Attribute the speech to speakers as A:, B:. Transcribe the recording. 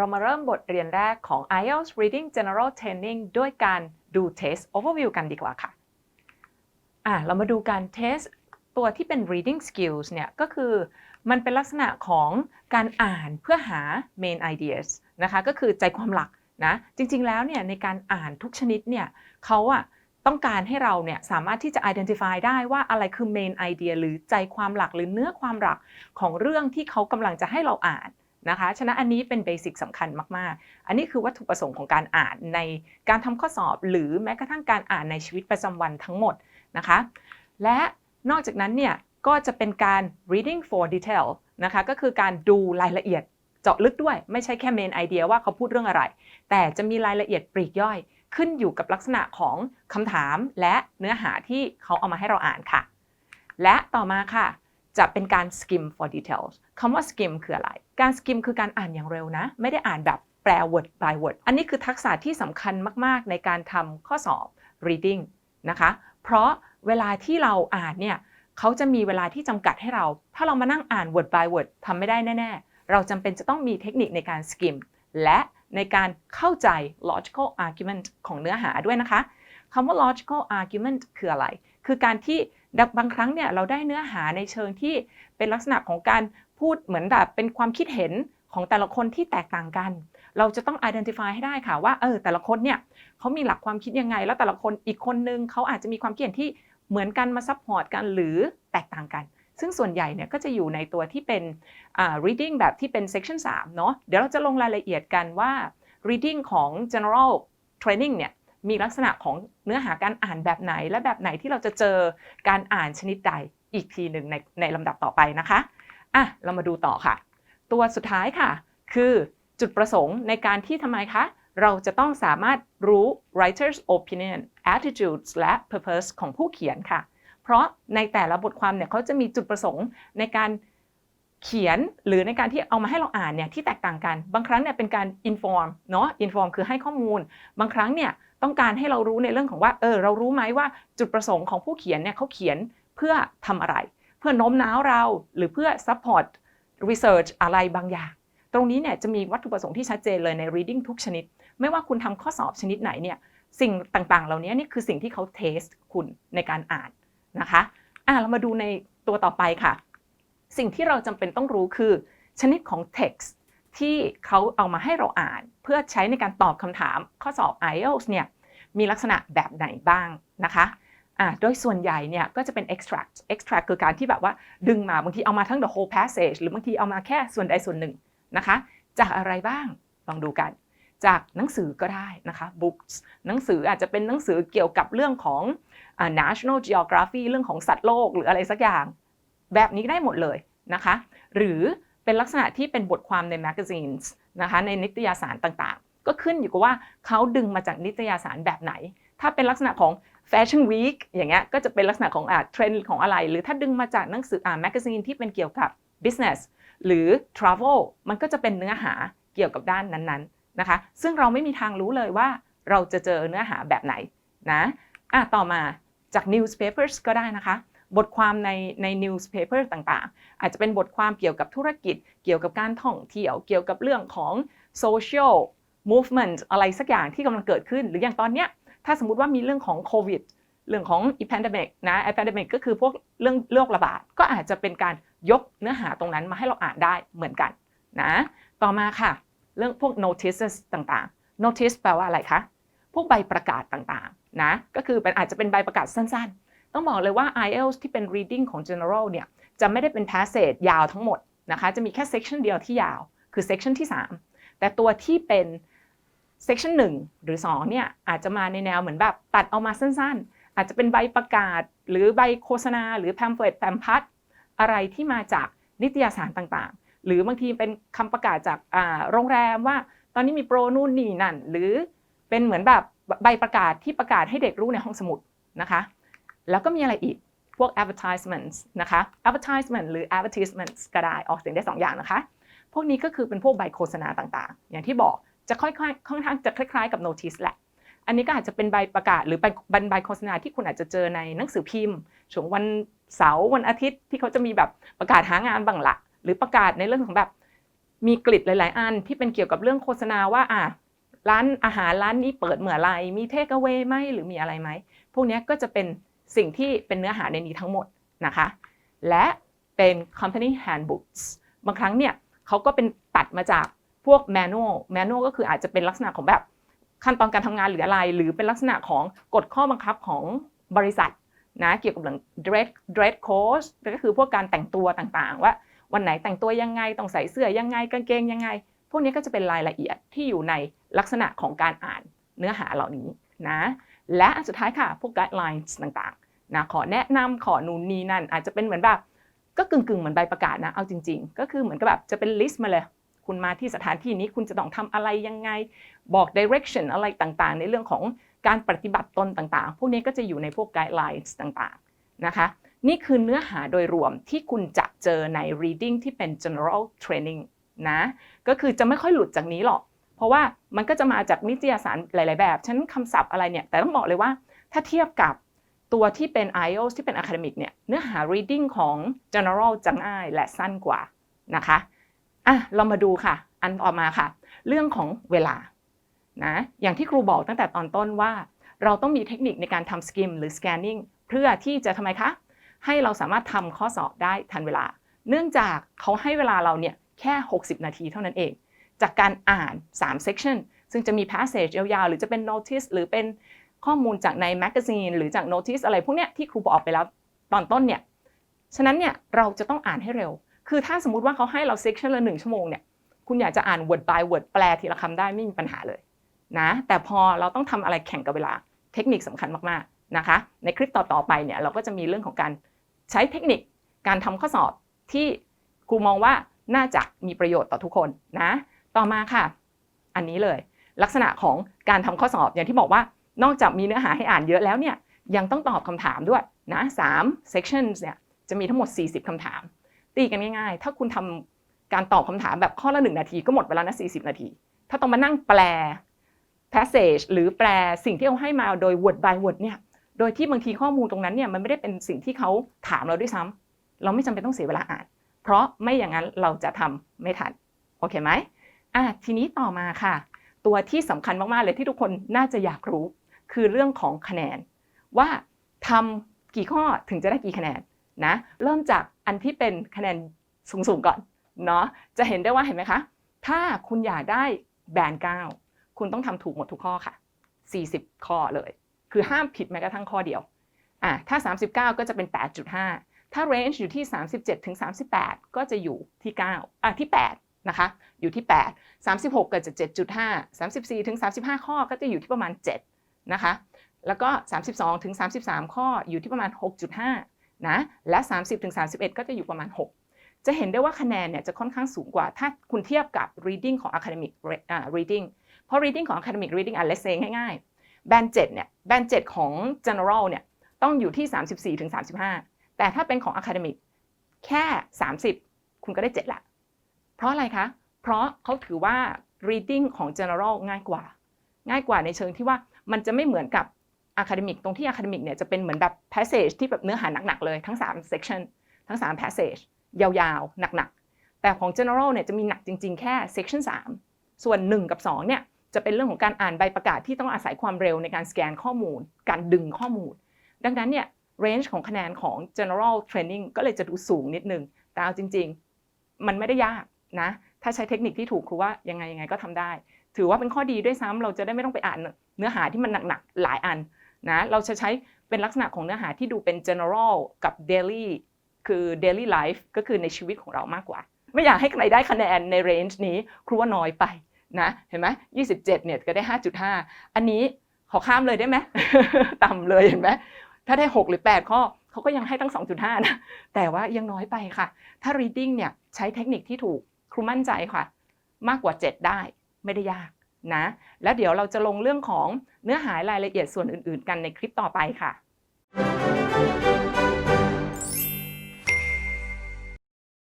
A: เรามาเริ่มบทเรียนแรกของ IELTS Reading General Training ด้วยการดู Test Overview กันดีกว่าค่ะอะ เรามาดูการเทสตัวที่เป็น reading skills เนี่ยก็คือมันเป็นลักษณะของการอ่านเพื่อหา main ideas นะคะก็คือใจความหลักนะจริงๆแล้วเนี่ยในการอ่านทุกชนิดเนี่ยเขาอะต้องการให้เราเนี่ยสามารถที่จะ identify ได้ว่าอะไรคือ main idea หรือใจความหลักหรือเนื้อความหลักของเรื่องที่เขากำลังจะให้เราอ่าน นะคะ ฉะนั้นอันนี้เป็นเบสิกสำคัญมาก ๆ อันนี้คือวัตถุประสงค์ของการอ่านในการทำข้อสอบ หรือแม้กระทั่งการอ่านในชีวิตประจำวันทั้งหมดนะคะ และนอกจากนั้นเนี่ยก็จะเป็นการ reading for detail นะคะก็คือการดูรายละเอียดเจาะลึกด้วย ไม่ใช่แค่ main idea ว่าเขาพูดเรื่องอะไร แต่จะมีรายละเอียดปลีกย่อย ขึ้นอยู่กับลักษณะของคำถามและเนื้อหาที่เขาเอามาให้เราอ่านค่ะ และต่อมาค่ะ จะเป็นการ skim for details คำว่า skim คืออะไร การ skim คือการอ่านอย่างเร็วนะ ไม่ได้อ่านแบบแปล word by word อันนี้คือทักษะที่สำคัญมาก ๆ ในการทำข้อสอบ reading นะคะ เพราะเวลาที่เราอ่านเนี่ยเขาจะมีเวลาที่จำกัดให้เรา ถ้าเรามานั่งอ่าน word by word ทำไม่ได้แน่ ๆ เราจำเป็นจะต้องมีเทคนิคในการ skim และในการเข้าใจ logical argument ของเนื้อหาด้วยนะคะคำว่า logical argument คืออะไร คือการที่ บางครั้งเนี่ยเราได้เนื้อหาในเชิงที่เป็นลักษณะของการพูดเหมือนแบบเป็นความคิดเห็นของแต่ละคนที่แตกต่างกัน เราจะต้อง identify ให้ได้ค่ะว่าเออแต่ละคนเนี่ยเขามีหลักความคิดยังไง แล้วแต่ละคนอีกคนนึงเขาอาจจะมีความคิดเห็นที่เหมือนกันมาซัพพอร์ตกันหรือแตกต่างกัน ซึ่งส่วนใหญ่เนี่ยก็จะอยู่ในตัวที่เป็น reading แบบที่เป็น section 3 เนาะเดี๋ยวเราจะลงรายละเอียดกันว่า reading ของ general training เนี่ย มีลักษณะของเนื้อหาการอ่านแบบไหน และแบบไหนที่เราจะเจอการอ่านชนิดใดอีกทีหนึ่งในในลำดับต่อไปนะคะอะเรามาดูต่อค่ะ ตัวสุดท้ายค่ะ คือจุดประสงค์ในการที่ทำไมคะ เราจะต้องสามารถรู้ writer's opinion attitudes และ purpose ของผู้เขียนค่ะ เพราะในแต่ละบทความเนี่ยเขาจะมีจุดประสงค์ในการเขียนหรือในการที่เอามาให้เราอ่านเนี่ยที่แตกต่างกัน บางครั้งเนี่ยเป็นการ inform เนาะ inform คือให้ข้อมูล บางครั้งเนี่ย ต้องการให้เรารู้ในเรื่องของว่าเออเรารู้ไหมว่าจุดประสงค์ของผู้เขียนเนี่ยเขาเขียนเพื่อทำอะไร เพื่อโน้มน้าวเราหรือเพื่อ support research อะไรบางอย่าง ตรงนี้เนี่ยจะมีวัตถุประสงค์ที่ชัดเจนเลยใน reading ทุกชนิด ไม่ว่าคุณทำข้อสอบชนิดไหนเนี่ยสิ่งต่างๆ เหล่านี้นี่คือสิ่งที่เขาเทสคุณในการอ่านนะคะอะเรามาดูในตัวต่อไปค่ะ สิ่งที่เราจำเป็นต้องรู้คือ ชนิดของ text ที่เขาเอามาให้เราอ่านเพื่อใช้ในการตอบคำถามข้อสอบ IELTS เนี่ยมีลักษณะแบบไหนบ้างนะคะอ่าโดยส่วนใหญ่เนี่ยก็จะเป็น extract extract คือการที่แบบว่าดึงมาบางทีเอามาทั้ง the whole passage หรือบางทีเอามาแค่ส่วนใดส่วนหนึ่งนะคะ จากอะไรบ้างลองดูกัน จากหนังสือก็ได้นะคะ books หนังสืออาจจะเป็นหนังสือเกี่ยวกับเรื่องของ national geography เรื่องของสัตว์โลกหรืออะไรสักอย่าง แบบนี้ได้หมดเลยนะคะ หรือ เป็นลักษณะที่เป็นบทความใน magazines นะคะในนิตยสารต่างๆ ก็ขึ้นอยู่กับว่าเขาดึงมาจากนิตยสารแบบไหน ถ้าเป็นลักษณะของ Fashion Week อย่างเงี้ยก็จะเป็นลักษณะของอ่าเทรนด์ของอะไร หรือถ้าดึงมาจากหนังสืออ่า magazine ที่เป็นเกี่ยวกับ business หรือ travel มันก็จะเป็นเนื้อหาเกี่ยวกับด้านนั้นๆนะคะ ซึ่งเราไม่มีทางรู้เลยว่าเราจะเจอเนื้อหาแบบไหนนะอะต่อมาจาก newspapers ก็ได้นะคะ บทความในใน newspaper ต่างๆ อาจจะเป็นบทความเกี่ยวกับธุรกิจ เกี่ยวกับการท่องเที่ยว เกี่ยวกับเรื่องของ social movement อะไรสักอย่างที่กำลังเกิดขึ้น หรืออย่างตอนเนี้ยถ้าสมมติว่ามีเรื่องของโควิดเรื่องของ epidemic นะ epidemic ก็คือพวกเรื่องโรคระบาดก็อาจจะเป็นการยกเนื้อหาตรงนั้นมาให้เราอ่านได้เหมือนกันนะต่อมาค่ะเรื่องพวก notices ต่างๆ notice แปลว่าอะไรคะพวกใบประกาศต่างๆนะก็คือเป็นอาจจะเป็นใบประกาศสั้นๆ ต้องบอกเลยว่า IELTS ที่เป็น reading ของ general เนี่ยจะไม่ได้เป็น passage ยาวทั้งหมดนะคะจะมีแค่ section เดียวที่ยาวคือ section ที่ 3 แต่ตัวที่เป็น section 1 หรือ2เนี่ยอาจจะมาในแนวเหมือนแบบตัดเอามาสั้นๆ อาจจะเป็นใบประกาศ หรือใบโฆษณา หรือ pamphlet แ a มพัดอะไรที่มาจากนิตยสารต่างๆ หรือบางทีเป็นคำประกาศจากโรงแรมว่า ตอนนี้มีโปรนู่นนี่นั่น หรือเป็นเหมือนแบบใบประกาศที่ประกาศให้เด็กรู้ในห้องสมุดนะคะ แล้วก็มีอะไรอีกพวก advertisements นะคะ advertisement หรือ advertisements ก็ได้ออกเสียงได้2อย่างนะคะ พวกนี้ก็คือเป็นพวกใบโฆษณาต่างๆ อย่างที่บอกจะค่อยๆค่อนข้างจะคล้ายๆกับ notice แหละ อันนี้ก็อาจจะเป็นใบประกาศหรือใบใบโฆษณาที่คุณอาจจะเจอในหนังสือพิมพ์ ช่วงวันเสาร์วันอาทิตย์ที่เขาจะมีแบบประกาศหางานบ้างละหรือประกาศในเรื่องของแบบมีกลิดหลาย ๆ อันที่เป็นเกี่ยวกับเรื่องโฆษณาว่าอะร้านอาหารร้านนี้เปิดเมื่อไรมีเทคเอา a y ไหมหรือมีอะไรไหมพวกนี้ก็จะเป็น สิ่งที่เป็นเนื้อหาในนี้ทั้งหมดนะคะและเป็น company handbooks บางครั้งเนี่ยเขาก็เป็นตัดมาจากพวก manual manual ก็คืออาจจะเป็นลักษณะของแบบขั้นตอนการทำงานหรืออะไร หรือเป็นลักษณะของกฎข้อบังคับของบริษัทนะเกี่ยวกับเรื่อง dress dress code ก็คือพวกการแต่งตัวต่างๆ ว่าวันไหนแต่งตัวยังไงต้องใส่เสื้อยังไงกางเกงยังไง พวกนี้ก็จะเป็นรายละเอียดที่อยู่ในลักษณะของการอ่านเนื้อหาเหล่านี้นะและอันสุดท้ายค่ะพวก guidelines ต่างๆ นะขอแนะนำขอนูนนีนั่น อาจจะเป็นเหมือนแบบก็กึ่งๆเหมือนใบประกาศนะเอาจริง ๆ ก็คือเหมือนกับแบบจะเป็นลิสต์มาเลย คุณมาที่สถานที่นี้คุณจะต้องทำอะไรยังไงบอก direction อะไรต่างๆ ในเรื่องของการปฏิบัติตนต่างๆ พวกนี้ก็จะอยู่ในพวก guidelines ต่างๆนะคะนี่คือเนื้อหาโดยรวมที่คุณจะเจอใน reading ที่เป็น general training นะก็คือจะไม่ค่อยหลุดจากนี้หรอกเพราะว่ามันก็จะมาจากนิตยสารหลาย ๆ แบบฉะนันคำศัพท์อะไรเนี่ยแต่ต้องบอกเลยว่าถ้าเทียบกับ ตัวที่เป็น IELTS ที่เป็น academic เนี่ยเนื้อหา reading ของ general จะง่ายและสั้นกว่านะคะอะเรามาดูค่ะ อันต่อมาค่ะ เรื่องของเวลานะอย่างที่ครูบอกตั้งแต่ตอนต้นว่า เราต้องมีเทคนิคในการทำ skim หรือ scanning เพื่อที่จะทำไมคะ ให้เราสามารถทำข้อสอบได้ทันเวลา เนื่องจากเขาให้เวลาเราเนี่ยแค่ 60 นาทีเท่านั้นเอง จากการอ่าน 3 section ซึ่งจะมี passage ยาวๆ หรือจะเป็น notice หรือเป็น ข้อมูลจากในแมกกาซีนหรือจาก notice อะไรพวกเนี้ยที่ครูบอกไปแล้วตอนต้นเนี่ยฉะนั้นเนี่ยเราจะต้องอ่านให้เร็ว คือถ้าสมมติว่าเขาให้เรา section ละ1ชั่วโมงเนี่ยคุณอยากจะอ่าน word by word แปลทีละคำได้ไม่มีปัญหาเลยนะแต่พอเราต้องทำอะไรแข่งกับเวลาเทคนิคสำคัญมากๆนะคะ ในคลิปต่อๆไปเนี่ยเราก็จะมีเรื่องของการใช้เทคนิคการทำข้อสอบที่ครูมองว่าน่าจะมีประโยชน์ต่อทุกคนนะ ต่อมาค่ะ อันนี้เลย ลักษณะของการทำข้อสอบอย่างที่บอกว่า นอกจากมีเนื้อหาให้อ่านเยอะแล้วเนี่ยยังต้องตอบคำถามด้วยนะสาม sections เนี่ยจะมีทั้งหมด 40คำถาม ตีกันง่ายๆ ถ้าคุณทำการตอบคำถามแบบข้อละ 1 นาทีก็หมดไปแล้วนะ 40 นาที ถ้าต้องมานั่งแปล passage หรือแปลสิ่งที่เขาให้มาโดย word by word เนี่ย โดยที่บางทีข้อมูลตรงนั้นเนี่ยมันไม่ได้เป็นสิ่งที่เขาถามเราด้วยซ้ำเราไม่จำเป็นต้องเสียเวลาอ่าน เพราะไม่อย่างนั้นเราจะทำไม่ทัน โอเคไหมอะทีนี้ต่อมาค่ะ ตัวที่สำคัญมากๆเลยที่ทุกคนน่าจะอยากรู้ คือเรื่องของคะแนน ว่าทำกี่ข้อถึงจะได้กี่คะแนนนะเริ่มจากอันที่เป็นคะแนนสูงๆก่อนเนาะจะเห็นได้ว่าเห็นไหมคะ ถ้าคุณอยากได้แบนเก้าคุณต้องทำถูกหมดทุกข้อค่ะ 40 ข้อเลย คือห้ามผิดแม้กระทั่งข้อเดียวอะถ้า 39 ก็จะเป็น 8.5 ถ้า range อยู่ที่ 37ถึง38 ก็จะอยู่ที่9อะที่ 8 นะคะ อยู่ที่ 8 36 ก็จะ7.5 34ถึง35 ข้อก็จะอยู่ที่ประมาณ 7 นะคะ แล้วก็ 32ถึง33 ข้ออยู่ที่ประมาณ 6.5 นะ และ 30ถึง31 ก็จะอยู่ประมาณ 6 จะเห็นได้ว่าคะแนนเนี่ยจะค่อนข้างสูงกว่า ถ้าคุณเทียบกับ reading ของ academic reading เพราะ reading ของ academic reading อะ let's say ง่ายๆแบน7เนี่ยแบน7ของ general เนี่ยต้องอยู่ที่ 34ถึง35 แต่ถ้าเป็นของ academic แค่ 30 คุณก็ได้ 7 ละ เพราะอะไรคะ เพราะเขาถือว่า reading ของ general ง่ายกว่า ง่ายกว่าในเชิงที่ว่า มันจะไม่เหมือนกับ academic ตรงที่ academic เนี่ยจะเป็นเหมือนแบบ passage ที่แบบเนื้อหาหนักๆเลยทั้ง 3 section ทั้ง 3 passage ยาวๆ หนักๆ แต่ของ general เนี่ยจะมีหนักจริงๆ แค่ section 3 ส่วน 1 กับ 2 เนี่ยจะเป็นเรื่องของการอ่านใบประกาศที่ต้องอาศัยความเร็วในการสแกนข้อมูล การดึงข้อมูล ดังนั้นเนี่ย range ของคะแนนของ general training ก็เลยจะดูสูงนิดนึง แต่เอาจริง ๆ มันไม่ได้ยากนะ ถ้าใช้เทคนิคที่ถูกครูว่ายังไงยังไงก็ทำได้ ถือว่าเป็นข้อดีด้วยซ้ำเราจะได้ไม่ต้องไปอ่านเนื้อหาที่มันหนักๆหลายอันนะเราจะใช้เป็นลักษณะของเนื้อหาที่ดูเป็น general กับ daily คือ daily life ก็คือในชีวิตของเรามากกว่า ไม่อยากให้ใครได้คะแนนใน range นี้ครูว่าน้อยไปนะเห็นไหม27เนี่ยก็ได้5.5อันนี้ขอข้ามเลยได้ไหมต่ำเลยเห็นไหมถ้าได้6หรือ8ข้อเขาก็ยังให้ตั้ง2.5นะแต่ว่ายังน้อยไปค่ะ ถ้า reading เนี่ยใช้เทคนิคที่ถูกครูมั่นใจค่ะ มากกว่า7ได้ ไม่ได้ยากนะ แล้วเดี๋ยวเราจะลงเรื่องของเนื้อหารายละเอียดส่วนอื่น ๆ กันในคลิปต่อไปค่ะ